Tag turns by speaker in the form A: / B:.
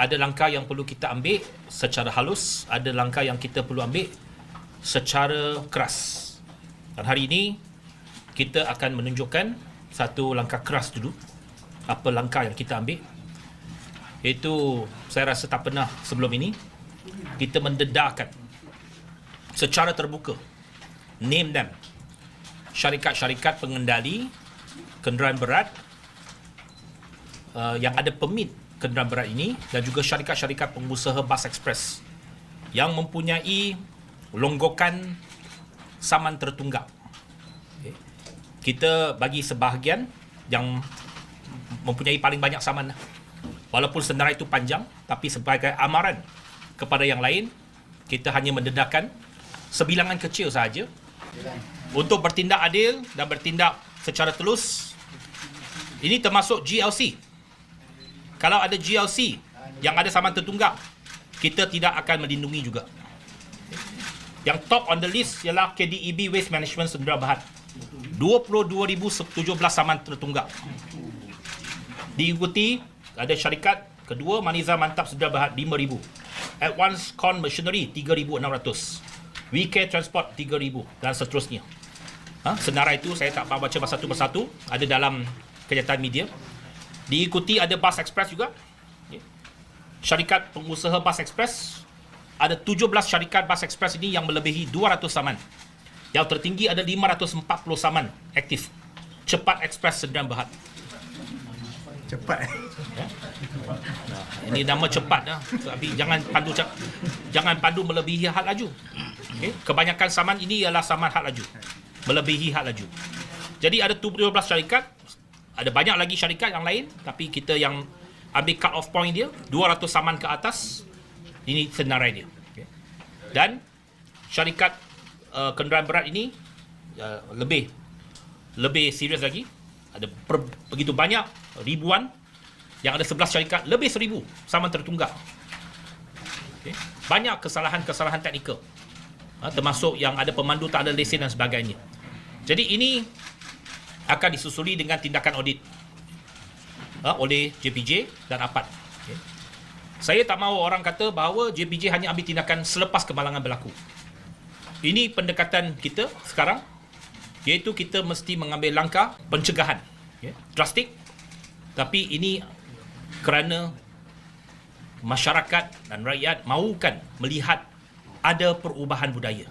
A: ada langkah yang perlu kita ambil secara halus, ada langkah yang kita perlu ambil secara keras. Dan hari ini kita akan menunjukkan satu langkah keras dulu. Apa langkah yang kita ambil? Itu saya rasa tak pernah sebelum ini kita mendedarkan secara terbuka name them syarikat-syarikat pengendali kenderaan berat uh, yang ada permit kenderaan berat ini dan juga syarikat-syarikat pengusaha bas ekspres yang mempunyai longgokan saman tertunggak. Kita bagi sebahagian yang mempunyai paling banyak saman. Walaupun senarai itu panjang, tapi sebagai amaran kepada yang lain, kita hanya mendedarkan sebilangan kecil sahaja untuk bertindak adil dan bertindak secara telus. Ini termasuk GLC. Kalau ada GLC yang ada saman tertunggak, kita tidak akan melindungi juga. Yang top on the list ialah KDEB Waste Management Sendera Berhad. 22,017 saman tertunggak. Diikuti ada syarikat kedua Maniza Mantap Sendera Berhad 5,000. Advance Con Machinery 3,600. We Care Transport 3,000 dan seterusnya. Ha? Senarai itu saya tak faham baca satu persatu. Ada dalam kenyataan media. Diikuti ada Bus Express juga. Ya. Syarikat pengusaha Bus Express. Ada 17 syarikat Bus Express ini yang melebihi 200 saman. Yang tertinggi ada 540 saman aktif. Cepat Express Sendirian Berhad.
B: Cepat.
A: Ini nama cepat dah. Tapi jangan pandu jangan pandu melebihi had laju. Okay? Kebanyakan saman ini ialah saman had laju. Melebihi had laju. Jadi ada 17 syarikat, ada banyak lagi syarikat yang lain tapi kita yang ambil cut off point dia 200 saman ke atas ini senarai dia. Okay? Dan syarikat uh, kenderaan berat ini uh, lebih lebih serius lagi ada per, begitu banyak ribuan yang ada 11 syarikat lebih 1000 saman tertunggak okay. banyak kesalahan-kesalahan teknikal ha, termasuk yang ada pemandu tak ada lesen dan sebagainya jadi ini akan disusuli dengan tindakan audit. Ha, oleh JPJ dan APAT. Okay. saya tak mahu orang kata bahawa JPJ hanya ambil tindakan selepas kemalangan berlaku. Ini pendekatan kita sekarang iaitu kita mesti mengambil langkah pencegahan. Ya, drastik. Tapi ini kerana masyarakat dan rakyat mahukan melihat ada perubahan budaya